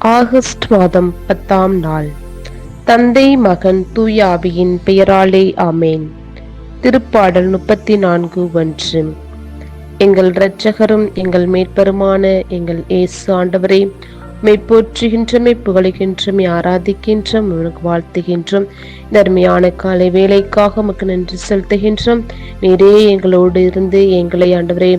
August மாதம் பத்தாம் நாள். தந்தை மகன் தூயாவியின் பெயராலே ஆமேன். திருப்பாடல் முப்பத்தி நான்கு ஒன்று. எங்கள் இரட்சகரும் எங்கள் மேற்பெருமான எங்கள் இயேசு ஆண்டவரே மெய் போற்றுகின்ற மெய் ஆராதிக்கின்றோம் உனக்கு வாழ்த்துகின்றோம். இந்த அருமையான காலை வேலைக்காக உமக்கு நன்றி செலுத்துகின்றோம். நீரே எங்களோடு இருந்து எங்களை ஆண்டவரே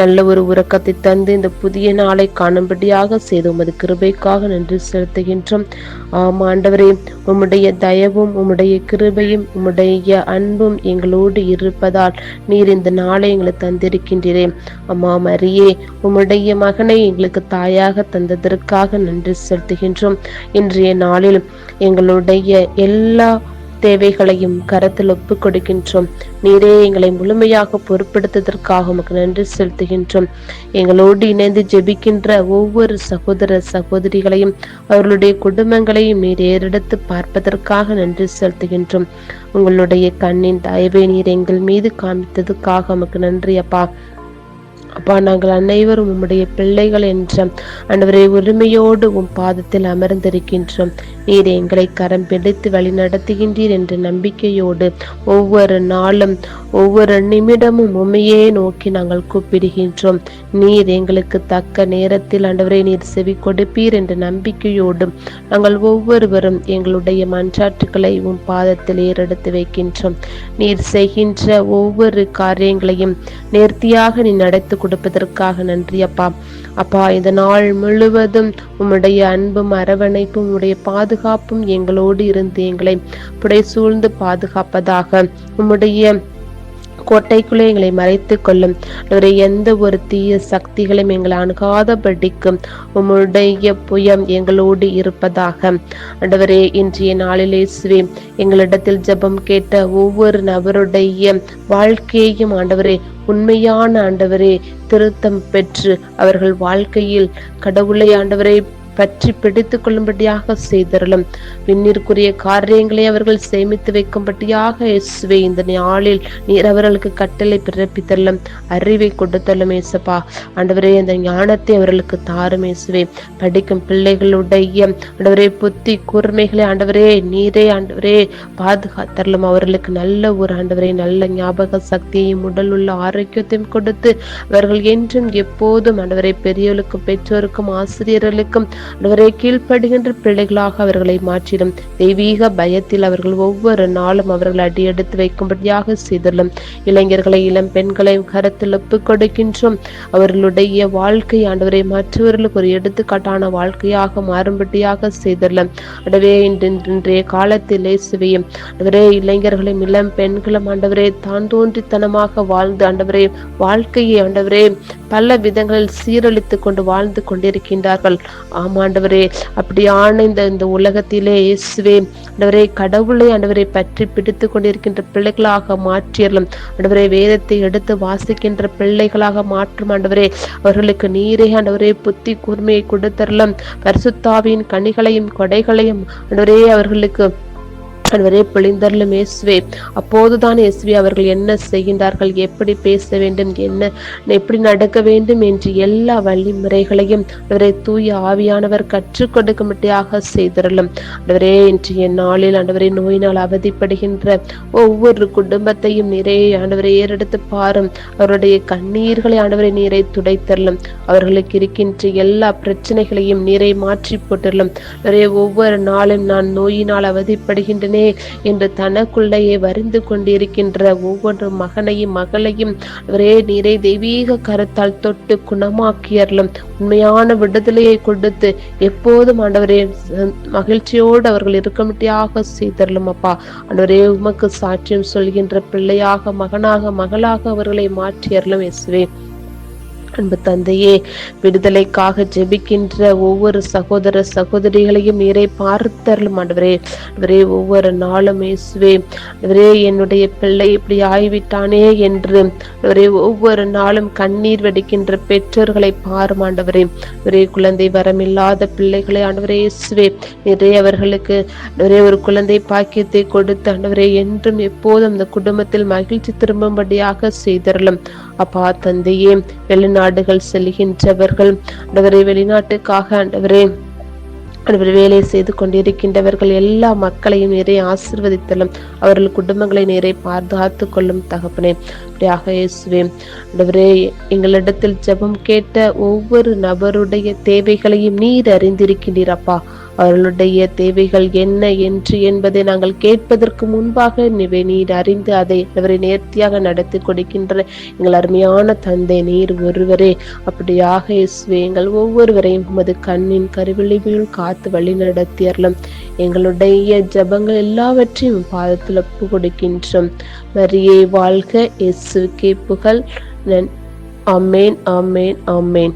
நல்ல ஒரு உறக்கத்தை தந்து இந்த புதிய நாளை காணும்படியாக செய்து உமது கிருபைக்காக நன்றி செலுத்துகின்றோம். ஆம் ஆண்டவரே உம்முடைய தயவும் உம்முடைய கிருபையும் உம்முடைய அன்பும் எங்களோடு இருப்பதால் நீர் இந்த நாளை எங்களுக்கு தந்திருக்கின்றீரே. அம்மா மரியே உம்முடைய மகனை எங்களுக்கு தாயாக தந்ததற்காக நன்றி செலுத்துகின்றோம். இன்றைய நாளில் எங்களுடைய எல்லா தேவைகளையும் கரத்தில் ஒப்பு கொடுக்கின்றோம். நீரே எங்களை முழுமையாக பொறுப்படுத்ததற்காக உமக்கு நன்றி செலுத்துகின்றோம். எங்களோடு இணைந்து ஜெபிக்கின்ற ஒவ்வொரு சகோதர சகோதரிகளையும் அவர்களுடைய குடும்பங்களையும் நீர் ஏறெடுத்து பார்ப்பதற்காக நன்றி செலுத்துகின்றோம். உங்களுடைய கண்ணின் தயவை நீர் எங்கள் மீது காண்பித்ததுக்காக உமக்கு நன்றி அப்பா. அப்பா நாங்கள் அனைவரும் உம்முடைய பிள்ளைகள் என்ற அன்றுவரை உரிமையோடு உம் பாதத்தில் அமர்ந்திருக்கின்றோம். நீர் எங்களை கரம் பிடித்து வழி நடத்துகின்றீர் என்ற நம்பிக்கையோடு ஒவ்வொரு நாளும் ஒவ்வொரு நிமிடமும் உண்மையே நோக்கி நாங்கள் கூப்பிடுகின்றோம். நீர் எங்களுக்கு தக்க நேரத்தில் அன்றுவரை நீர் செவி கொடுப்பீர் என்ற நம்பிக்கையோடு நாங்கள் ஒவ்வொருவரும் எங்களுடைய மன்றாட்டுக்களை உம் பாதத்தில் ஏறெடுத்து வைக்கின்றோம். நீர் செய்கின்ற ஒவ்வொரு காரியங்களையும் நேர்த்தியாக நீ நடத்து கொடுப்பதற்காக நன்றி அப்பா. அப்பா இந்த நாள் முழுவதும் உம்முடைய அன்பும் அரவணைப்பும் உம்முடைய பாதுகாப்பும் எங்களோடு இருந்து எங்களை புடை சூழ்ந்து பாதுகாப்பதாக உம்முடைய கோட்டைக்குள்ளே எங்களை மறைத்து கொள்ளும். எந்த ஒரு தீய சக்திகளையும் எங்களை அணுகாதபடிக்கும் உம்முடைய புயம் எங்களோடு இருப்பதாக. ஆண்டவரே இன்றைய நாளிலே சுவே எங்களிடத்தில் ஜெபம் கேட்ட ஒவ்வொரு நபருடைய வாழ்க்கையையும் ஆண்டவரே உண்மையான ஆண்டவரே திருத்தம் பெற்று அவர்கள் வாழ்க்கையில் கடவுளை ஆண்டவரை பற்றி பிடித்துக் கொள்ளும்படியாக செய்தரலும் விண்ணிற்குரிய காரியங்களை அவர்கள் சேமித்து வைக்கும்படியாக இயேசுவே இந்த நாளில் நீர் அவர்களுக்கு கட்டளை பிறப்பித்தரலும் அறிவை கொடுத்தலும் ஏசப்பா ஆண்டவரே அந்த ஞானத்தை அவர்களுக்கு தாரும் இயேசுவே. படிக்கும் பிள்ளைகளுடைய ஆண்டவரே புத்தி கூர்மைகளை ஆண்டவரே நீரே ஆண்டவரே பாதுகாத்தரலும் அவர்களுக்கு நல்ல ஒரு ஆண்டவரே நல்ல ஞாபக சக்தியையும் உடல் உள்ள ஆரோக்கியத்தையும் கொடுத்து அவர்கள் என்றும் எப்போதும் ஆண்டவரை பெரியவர்களுக்கும் பெற்றோருக்கும் ஆசிரியர்களுக்கும் அவரை கீழ்ப்படுகின்ற பிள்ளைகளாக அவர்களை மாற்றிடும். தெய்வீக பயத்தில் அவர்கள் ஒவ்வொரு நாளும் அவர்கள் அடியெடுத்து வைக்கும்படியாக செய்துள்ளோம். இளைஞர்களை இளம் பெண்களை கரத்தில் ஒப்புக் கொடுக்கின்றோம். அவர்களுடைய வாழ்க்கை ஆண்டவரை மற்றவர்களுக்கு ஒரு எடுத்துக்காட்டான வாழ்க்கையாக மாறும்படியாக செய்துள்ளோம். அடவே இன்றைய காலத்திலே இயேசுவையும் ஆண்டவரே இளைஞர்களும் இளம் பெண்களும் ஆண்டவரே தான் தோன்றித்தனமாக வாழ்ந்து ஆண்டவரே வாழ்க்கையை ஆண்டவரே பல விதங்களில் சீரழித்து கொண்டு வாழ்ந்து கொண்டிருக்கின்றார்கள். ஆண்டவரே அப்படியான இந்த இந்த உலகத்திலே இயேசுவே ஆண்டவரே கடவுளை ஆண்டவரை பற்றி பிடித்து கொண்டிருக்கின்ற பிள்ளைகளாக மாற்றியறலும். ஆண்டவரே வேதத்தை எடுத்து வாசிக்கின்ற பிள்ளைகளாக மாற்றும் ஆண்டவரே அவர்களுக்கு நீரே ஆண்டவரே புத்தி கூர்மையை கொடுத்தரலும். பரிசுத்தாவின் கனிகளையும் கொடைகளையும் ஆண்டவரே அவர்களுக்கு அன்வரே பிழிந்தருளும் இயேசுவே. அப்போதுதான் இயேசுவே அவர்கள் என்ன செய்கின்றார்கள்? எப்படி பேச வேண்டும்? என்ன எப்படி நடக்க வேண்டும் என்று எல்லா வழிமுறைகளையும் அவரை தூய ஆவியானவர் கற்றுக் கொடுக்கும்படியாக செய்திருளும். அன்வரே இன்றைய நாளில் அன்றுவரே நோயினால் அவதிப்படுகின்ற ஒவ்வொரு குடும்பத்தையும் நிறைய ஆண்டவரை ஏறெடுத்து பாரும். அவருடைய கண்ணீர்களை ஆண்டவரை நீரை துடைத்தரலும் அவர்களுக்கு இருக்கின்ற எல்லா பிரச்சனைகளையும் நீரை மாற்றி போட்டுள்ளோம் ஒவ்வொரு நாளும் நான் நோயினால் அவதிப்படுகின்றன என்று தனக்குள்ளேயே வரிந்து கொண்டிருக்கின்ற ஒவ்வொரு மகனையும் மகளையும் அவரே நீரை தெய்வீக கருத்தால் தொட்டு குணமாக்கியறலும் உண்மையான விடுதலையை கொடுத்து எப்போதும் ஆண்டவரே மகிழ்ச்சியோடு அவர்கள் இருக்கும்படியாக செய்தரலும் அப்பா. ஆண்டவரே உமக்கு சாட்சியம் சொல்கின்ற பிள்ளையாக மகனாக மகளாக அவர்களை மாற்றியறலும் இயேசுவே. அன்பு தந்தையே விடுதலைக்காக ஜெபிக்கின்ற ஒவ்வொரு சகோதர சகோதரிகளையும் நீரை பார்த்தரலும் ஆண்டவரே. ஆண்டவரே ஒவ்வொரு நாளும் இயேசுவே ஆண்டவரே என்னுடைய பிள்ளை இப்படி ஆய்விட்டானே என்று ஆண்டவரே ஒவ்வொரு நாளும் கண்ணீர் வெடிக்கின்ற பெற்றோர்களை பாரும் ஆண்டவரே. ஒரே குழந்தை வரமில்லாத பிள்ளைகளை ஆண்டவரே இயேசுவே நிறைய அவர்களுக்கு ஒரே ஒரு குழந்தை பாக்கியத்தை கொடுத்து ஆண்டவரே என்றும் எப்போதும் அந்த குடும்பத்தில் மகிழ்ச்சி திரும்பும்படியாக செய்தரலும் அப்பா தந்தையே வெளிநாடுகள் செல்கின்றவர்கள். ஆண்டவரே வெளிநாட்டுக்காக ஆண்டவரே ஆண்டவர் வேலை செய்து கொண்டிருக்கின்றவர்கள் எல்லா மக்களையும் நிறைய ஆசிர்வதித்தலும் அவர்கள் குடும்பங்களை நிறைய பாதுகாத்து கொள்ளும் தகப்பனே. அப்படியாக இயேசுவே ஆண்டவரே எங்களிடத்தில் ஜெபம் கேட்ட ஒவ்வொரு நபருடைய தேவைகளையும் நீர் அறிந்திருக்கின்றீர் அப்பா. அவர்களுடைய தேவைகள் என்ன என்று என்பதை நாங்கள் கேட்பதற்கு முன்பாக நிவை நீர் அறிந்து அதை அவரை நேர்த்தியாக நடத்தி கொடுக்கின்ற எங்கள் அருமையான தந்தை நீர் ஒருவரே. அப்படியாக இயேசுவே எங்கள் ஒவ்வொருவரையும் உமது கண்ணின் கருவிழிவில் காத்து வழி நடத்தியறலும் எங்களுடைய ஜபங்கள் எல்லாவற்றையும் பாதத்தில் ஒப்பு கொடுக்கின்றோம். மரியே வாழ்க இயேசுக்கே புகழ். நன் அமேன் அமேன் அமேன்